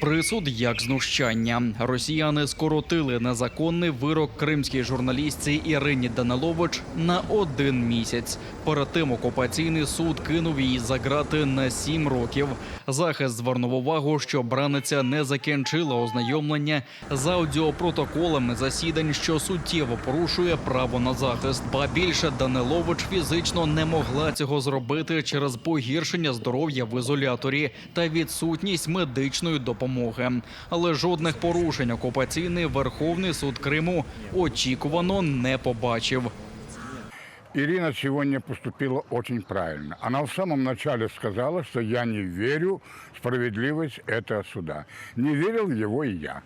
Присуд як знущання. Росіяни скоротили незаконний вирок кримській журналістці Ірині Данилович на один місяць. Перед тим окупаційний суд кинув її за грати на сім років. Захист звернув увагу, що браниця не закінчила ознайомлення з аудіопротоколами засідань, що суттєво порушує право на захист. Ба більше Данилович фізично не могла цього зробити через погіршення здоров'я в ізоляторі та відсутність медичної допомоги Але жодних порушень окупаційний Верховний суд Криму очікувано не побачив. Ирина сегодня поступила очень правильно. Она в самом начале сказала, что я не верю в справедливость этого суда. Не верил в его и я.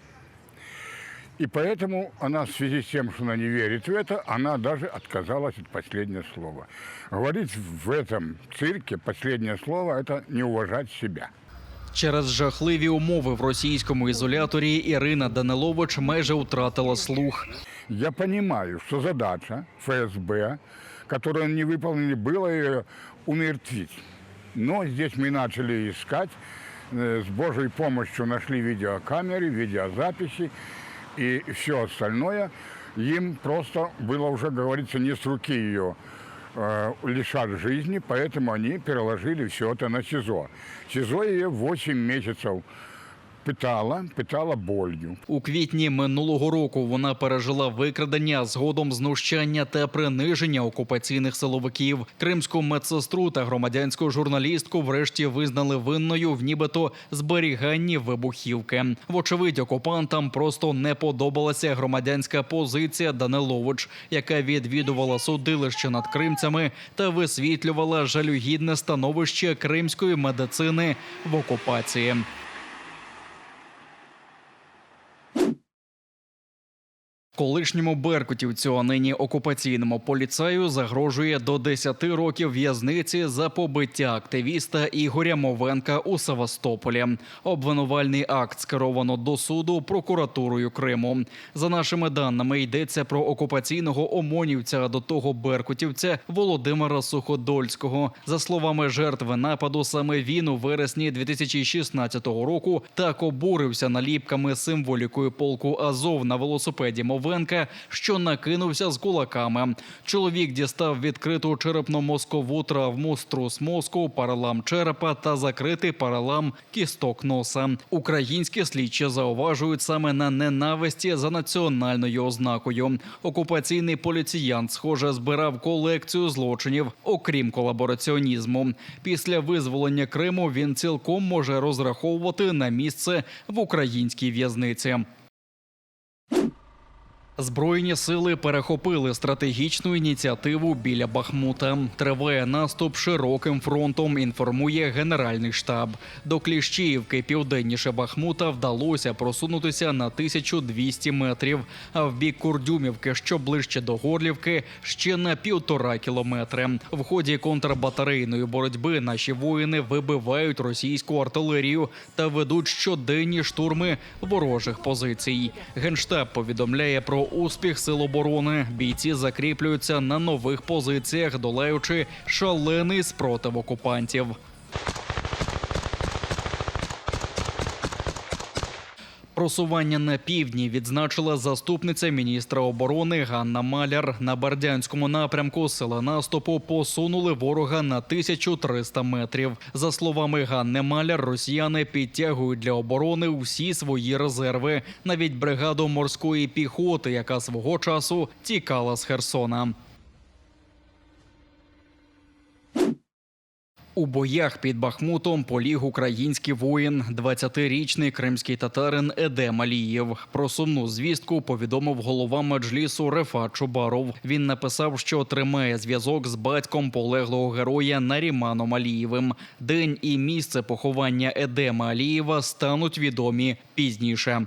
И поэтому она в связи с тем, что она не верит в это, она даже отказалась от последнего слова. Говорить в этом цирке последнее слово – это не уважать себя. Через жахливі умови в російському ізоляторі Ірина Данилович майже втратила слух. Я понимаю, что задача ФСБ, которую не выполнили, было ее умертвить. Но здесь мы начали искать, э, с Божьей помощью нашли видеокамеры, видеозаписи и все остальное. Им просто было уже, говорится, не с руки ее э, лишать жизни, поэтому они переложили все это на СИЗО. СИЗО ее 8 месяцев пытала, пытала болью. У квітні минулого року вона пережила викрадення, згодом знущання та приниження окупаційних силовиків. Кримську медсестру та громадянську журналістку врешті визнали винною в нібито зберіганні вибухівки. Вочевидь, окупантам просто не подобалася громадянська позиція Данилович, яка відвідувала судилище над кримцями та висвітлювала жалюгідне становище кримської медицини в окупації. Колишньому беркутівцю, а нині окупаційному поліцаю загрожує до 10 років в'язниці за побиття активіста Ігоря Мовенка у Севастополі. Обвинувальний акт скеровано до суду прокуратурою Криму. За нашими даними йдеться про окупаційного омонівця, до того беркутівця Володимира Суходольського. За словами жертви нападу, саме він у вересні 2016 року так обурився наліпками символікою полку Азов на велосипеді Мовенка, що накинувся з кулаками. Чоловік дістав відкриту черепно-мозкову травму, струс мозку, паралам черепа та закритий паралам кісток носа. Українські слідчі зауважують саме на ненависті за національною ознакою. Окупаційний поліціянт, схоже, збирав колекцію злочинів, окрім колабораціонізму. Після визволення Криму він цілком може розраховувати на місце в українській в'язниці. Збройні сили перехопили стратегічну ініціативу біля Бахмута. Триває наступ широким фронтом. Інформує Генеральний штаб. До Кліщіївки південніше Бахмута вдалося просунутися на 1200 метрів. А в бік Курдюмівки, що ближче до Горлівки, ще на півтора кілометри. В ході контрбатарейної боротьби наші воїни вибивають російську артилерію та ведуть щоденні штурми ворожих позицій. Генштаб повідомляє про успіх сил оборони. Бійці закріплюються на нових позиціях, долаючи шалений спротив окупантів. Просування на півдні відзначила заступниця міністра оборони Ганна Маляр. На Бердянському напрямку сили наступу посунули ворога на 1300 метрів. За словами Ганни Маляр, росіяни підтягують для оборони усі свої резерви, навіть бригаду морської піхоти, яка свого часу тікала з Херсона. У боях під Бахмутом поліг український воїн, 20-річний кримський татарин Едем Алієв. Про сумну звістку повідомив голова меджлісу Рефа Чубаров. Він написав, що тримає зв'язок з батьком полеглого героя Наріманом Алієвим. День і місце поховання Едема Алієва стануть відомі пізніше.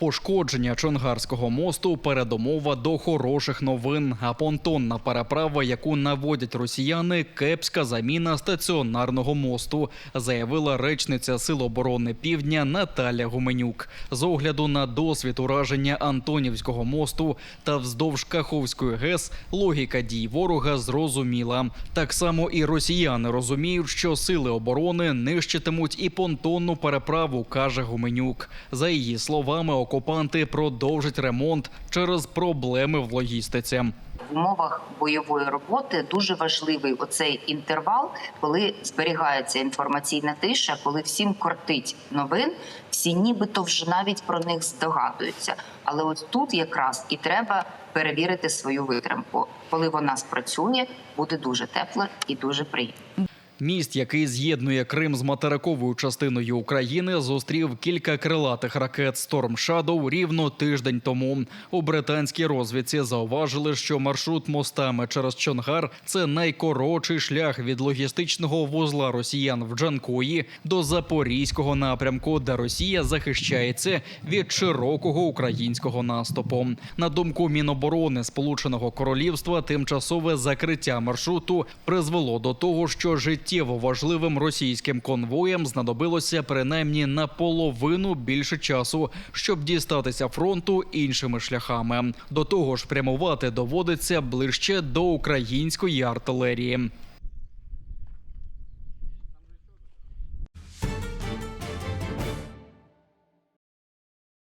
Пошкодження Чонгарського мосту передумова до хороших новин. А понтонна переправа, яку наводять росіяни, кепська заміна стаціонарного мосту, заявила речниця Сил оборони Півдня Наталя Гуменюк. З огляду на досвід ураження Антонівського мосту та вздовж Каховської ГЕС логіка дій ворога зрозуміла. Так само і росіяни розуміють, що сили оборони нищитимуть і понтонну переправу, каже Гуменюк. За її словами, окупанти продовжать ремонт через проблеми в логістиці. в умовах бойової роботи дуже важливий оцей інтервал, коли зберігається інформаційна тиша, коли всім кортить новин, всі нібито вже навіть про них здогадуються. Але ось тут якраз і треба перевірити свою витримку. Коли вона спрацює, буде дуже тепло і дуже приємно. Міст, який з'єднує Крим з материковою частиною України, зустрів кілька крилатих ракет Storm Shadow рівно тиждень тому. У британській розвідці зауважили, що маршрут мостами через Чонгар це найкоротший шлях від логістичного вузла росіян в Джанкої до запорізького напрямку, де Росія захищається від широкого українського наступу. На думку Міноборони Сполученого Королівства, тимчасове закриття маршруту призвело до того, що життєво важливим російським конвоям знадобилося принаймні наполовину більше часу, щоб дістатися фронту іншими шляхами. До того ж, прямувати доводиться ближче до української артилерії.